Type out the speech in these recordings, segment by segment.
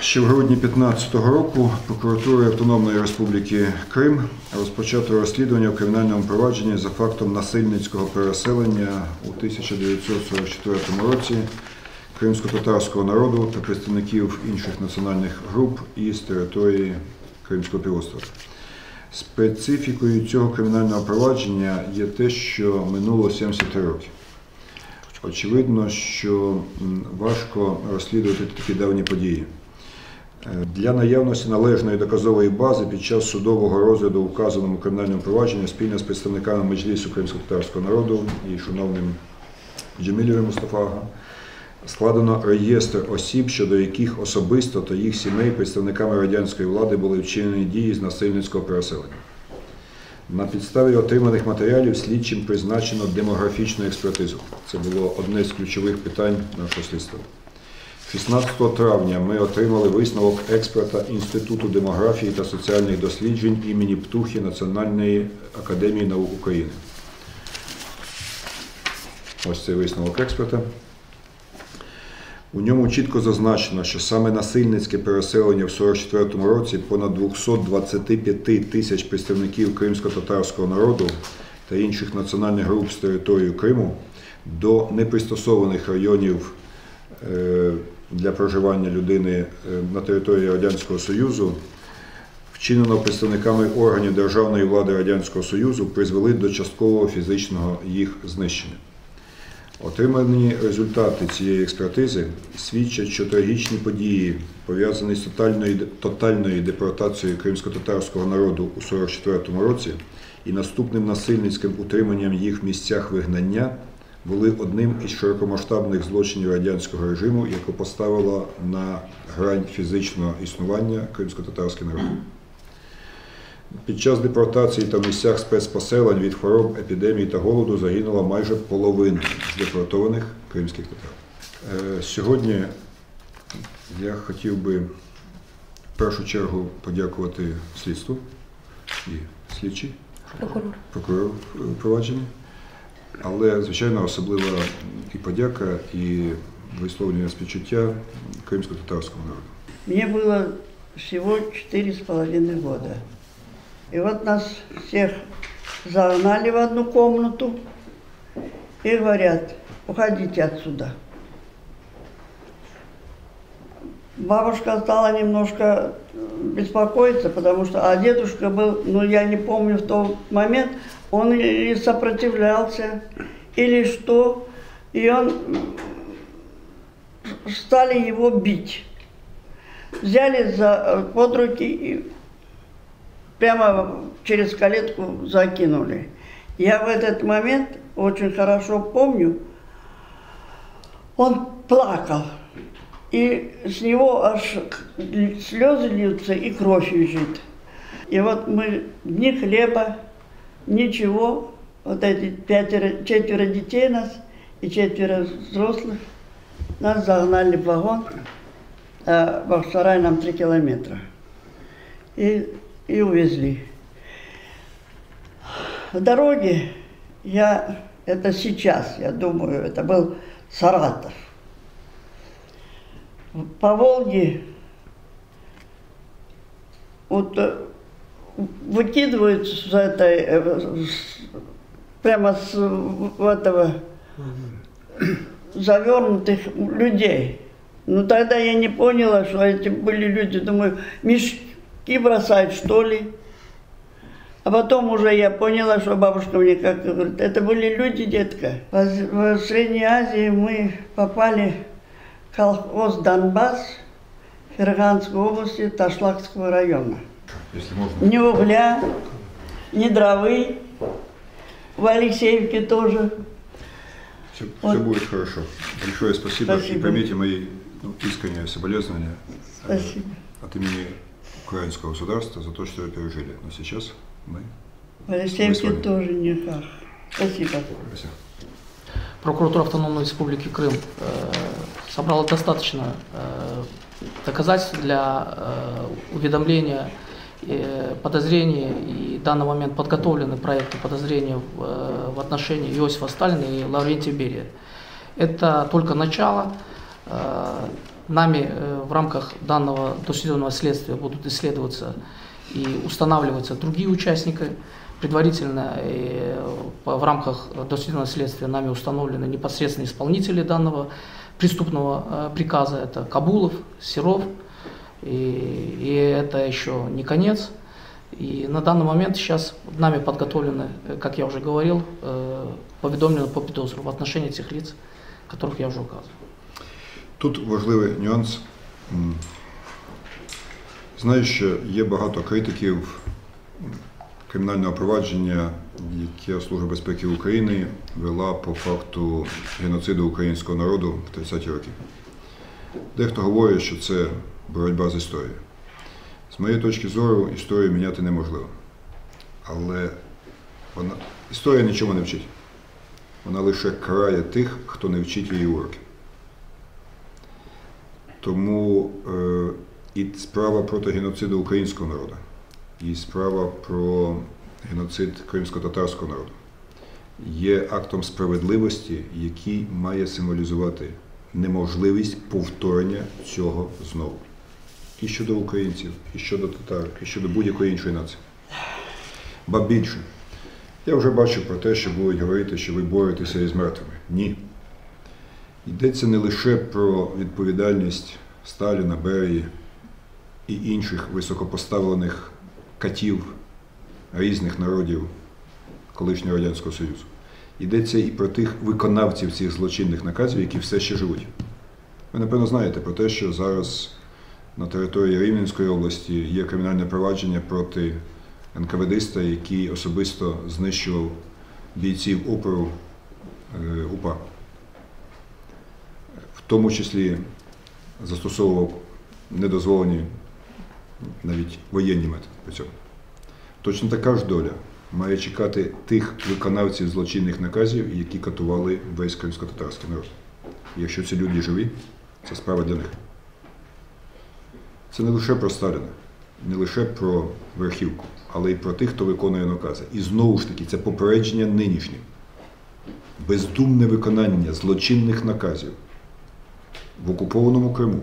Ще в грудні 2015 року прокуратурою Автономної Республіки Крим розпочато розслідування в кримінальному провадженні за фактом насильницького переселення у 1944 році кримсько-татарського народу та представників інших національних груп із території Кримського півострова. Специфікою цього кримінального провадження є те, що минуло 73 роки. Очевидно, що важко розслідувати такі давні події. Для наявності належної доказової бази під час судового розгляду у вказаному кримінальному провадженні спільно з представниками Меджлісу кримсько-татарського народу і шановним Джемілєвим Мустафага складено реєстр осіб, щодо яких особисто та їх сімей представниками радянської влади були вчинені дії з насильницького переселення. На підставі отриманих матеріалів слідчим призначено демографічну експертизу. Це було одне з ключових питань нашого слідства. 16 травня ми отримали висновок експерта Інституту демографії та соціальних досліджень імені Птухи Національної академії наук України. Ось цей висновок експерта. У ньому чітко зазначено, що саме насильницьке переселення в 44 році понад 225 тисяч представників кримсько-татарського народу та інших національних груп з території Криму до непристосованих районів е, для проживання людини е, на території Радянського Союзу вчинено представниками органів державної влади Радянського Союзу призвели до часткового фізичного їх знищення. Отримані результати цієї експертизи свідчать, що трагічні події, пов'язані з тотальною, тотальною депортацією кримсько-татарського народу у 1944 році і наступним насильницьким утриманням їх в місцях вигнання, були одним із широкомасштабних злочинів радянського режиму, яке поставило на грань фізичного існування кримсько-татарський народ. Під час депортації та в місцях спецпоселень від хвороб, епідемії та голоду загинула майже половина з депортованих кримських татар. Е, Сьогодні я хотів би в першу чергу подякувати слідству і слідчій, Прокурор. прокурору в провадженні, але, звичайно, особлива і подяка, і висловлення співчуття кримсько-татарському народу. Мне было всего четыре с половиной года. И вот нас всех загнали в одну комнату и говорят, уходите отсюда. Бабушка стала немножко беспокоиться, потому что, а дедушка был, ну я не помню в тот момент, он или сопротивлялся, или что, и он стали его бить взяли за, э, под руки и прямо через калитку закинули. Я в этот момент очень хорошо помню, он плакал. И с него аж слезы льются и кровь бежит. И вот мы ни хлеба, ничего, вот эти пятеро, четверо детей нас и четверо взрослых, нас загнали в вагон, а Бахчисарай нам три километра. И, и увезли. В дороге я, это сейчас, я думаю, это был Саратов. По Волге вот э, выкидывают с этой, э, прямо с этого завернутых людей. Ну тогда я не поняла, что эти были люди. Думаю, мешки бросают, что ли? А потом уже я поняла, что бабушка мне как говорит, это были люди, детка. В Средней Азии мы попали в колхоз Донбасс Ферганской области Ташлакского района. Если можно. Ни угля, ни дровы. В Алексеевке тоже. Все, Вот. будет хорошо. Большое спасибо. Спасибо. И примите мои ну, искренние соболезнования э, Спасибо. от имени украинского государства за то, что вы пережили. Но сейчас мы... В Алексеевке вами. тоже никак. Спасибо. Спасибо. Прокуратура Автономной Республики Крым э, собрала достаточно э, доказательств для э, уведомления э, подозрений и в данный момент подготовлены проекты подозрения в, э, в отношении Иосифа Сталина и Лаврентия Берия. Это только начало. Э, Нами в рамках данного досудебного следствия будут исследоваться и устанавливаться другие участники. Предварительно в рамках досудебного следствия нами установлены непосредственно исполнители данного преступного приказа. Это Кабулов, Серов. И, и это еще не конец. И на данный момент сейчас нами подготовлены, э, как я уже говорил, э, повідомлено по підозру в отношении этих лиц, которых я уже указывал. Тут важливий нюанс. М. Знаю, що є багато критиків кримінального провадження, яке Служба безпеки України вела по факту геноциду українського народу в 30-ті роки. Дехто говорить, що це боротьба з історією. З моєї точки зору, історію міняти неможливо. Але вона, історія нічому не вчить. Вона лише карає тих, хто не вчить її уроки. Тому е, і справа проти геноциду українського народу, і справа про геноцид кримсько-татарського народу є актом справедливості, який має символізувати неможливість повторення цього знову. І щодо українців, і щодо татар, і щодо будь-якої іншої нації. Ба більше, я вже бачу про те, що будуть говорити, що ви боретеся із мертвими. Ні. Йдеться не лише про відповідальність Сталіна, Берії і інших високопоставлених катів різних народів колишнього Радянського Союзу. Йдеться і про тих виконавців цих злочинних наказів, які все ще живуть. Ви, напевно, знаєте про те, що зараз на території Рівненської області є кримінальне провадження проти НКВДиста, який особисто знищував бійців опору е, УПА в тому числі застосовував недозволені навіть воєнні методи при цьому. Точно така ж доля має чекати тих виконавців злочинних наказів, які катували весь кримсько-татарський народ. Якщо ці люди живі, це справа для них. Це не лише про Сталіна, не лише про верхівку, але й про тих, хто виконує накази. І знову ж таки, це попередження нинішнім. Бездумне виконання злочинних наказів в окупованому Криму,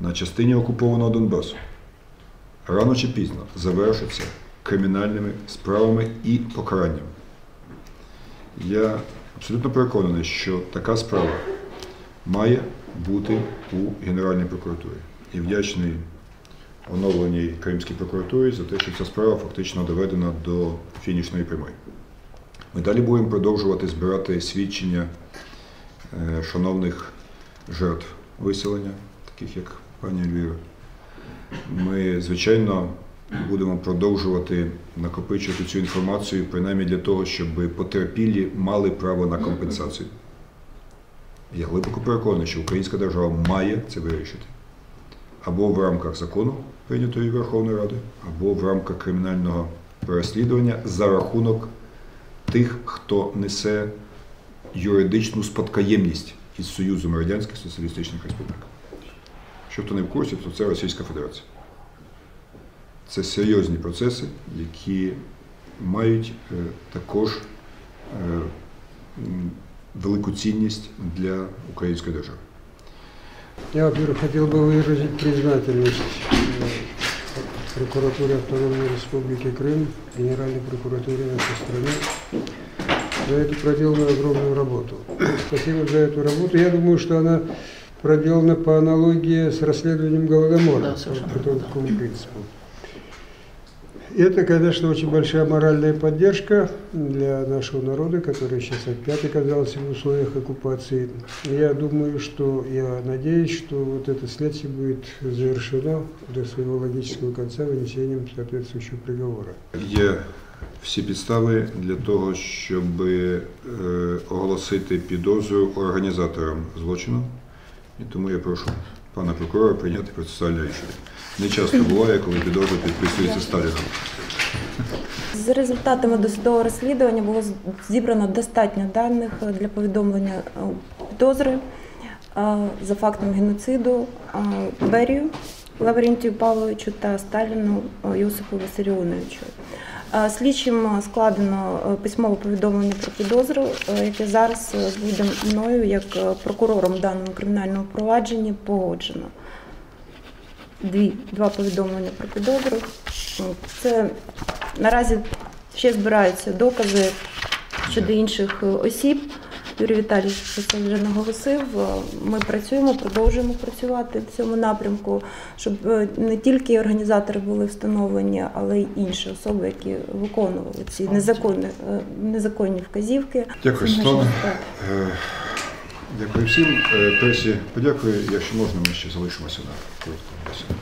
на частині окупованого Донбасу, рано чи пізно завершиться кримінальними справами і покаранням. Я абсолютно переконаний, що така справа має бути у Генеральній прокуратурі. І вдячний оновленій Кримській прокуратурі за те, що ця справа фактично доведена до фінішної прямої. Ми далі будемо продовжувати збирати свідчення е, шановних жертв виселення, таких як пані Ельвіра. Ми, звичайно, будемо продовжувати накопичувати цю інформацію, принаймні для того, щоб потерпілі мали право на компенсацію. Я глибоко переконаний, що українська держава має це вирішити. Або в рамках закону, прийнятої Верховною Радою, або в рамках кримінального переслідування за рахунок тих, хто несе юридичну спадкоємність із Союзом Радянських Соціалістичних Республік. Якщо хто не в курсі, то це Російська Федерація. Це серйозні процеси, які мають е, також е, велику цінність для української держави. Я, во-первых, хотел бы выразить признательность э, прокуратуре Автономной Республики Крым, Генеральной прокуратуре нашей страны за эту проделанную огромную работу. Спасибо за эту работу. Я думаю, что она проделана по аналогии с расследованием Голодомора, Да, по такому принципу. Это, конечно, очень большая моральная поддержка для нашего народа, который сейчас опять оказался в условиях оккупации. Я думаю, что, я надеюсь, что вот это следствие будет завершено до своего логического конца вынесением соответствующего приговора. Є всі підстави для того, щоб е, оголосити підозру організаторам злочину. І тому я прошу пана прокурора прийняти процесуальне рішення. Не часто буває, коли підозра підписується Сталіном. За результатами досудового розслідування було зібрано достатньо даних для повідомлення е, підозри е, за фактом геноциду е, Берію Лаврентію Павловичу та Сталіну Йосипу Виссаріоновичу. Е, Слідчим складено письмове повідомлення про підозру, яке зараз буде мною як прокурором даному кримінальному провадженні погоджено. Дві, два повідомлення про підозру. Це наразі ще збираються докази щодо інших е, осіб. Юрій Віталійович про це вже наголосив. Е, Ми працюємо, продовжуємо працювати в цьому напрямку, щоб е, не тільки організатори були встановлені, але й інші особи, які виконували ці незаконні, незаконні вказівки. Дякую, Це наша Світлана. справа. Е, Дякую всім. Е, Пресі подякую. Якщо можна, ми ще залишимося на короткому бесіду.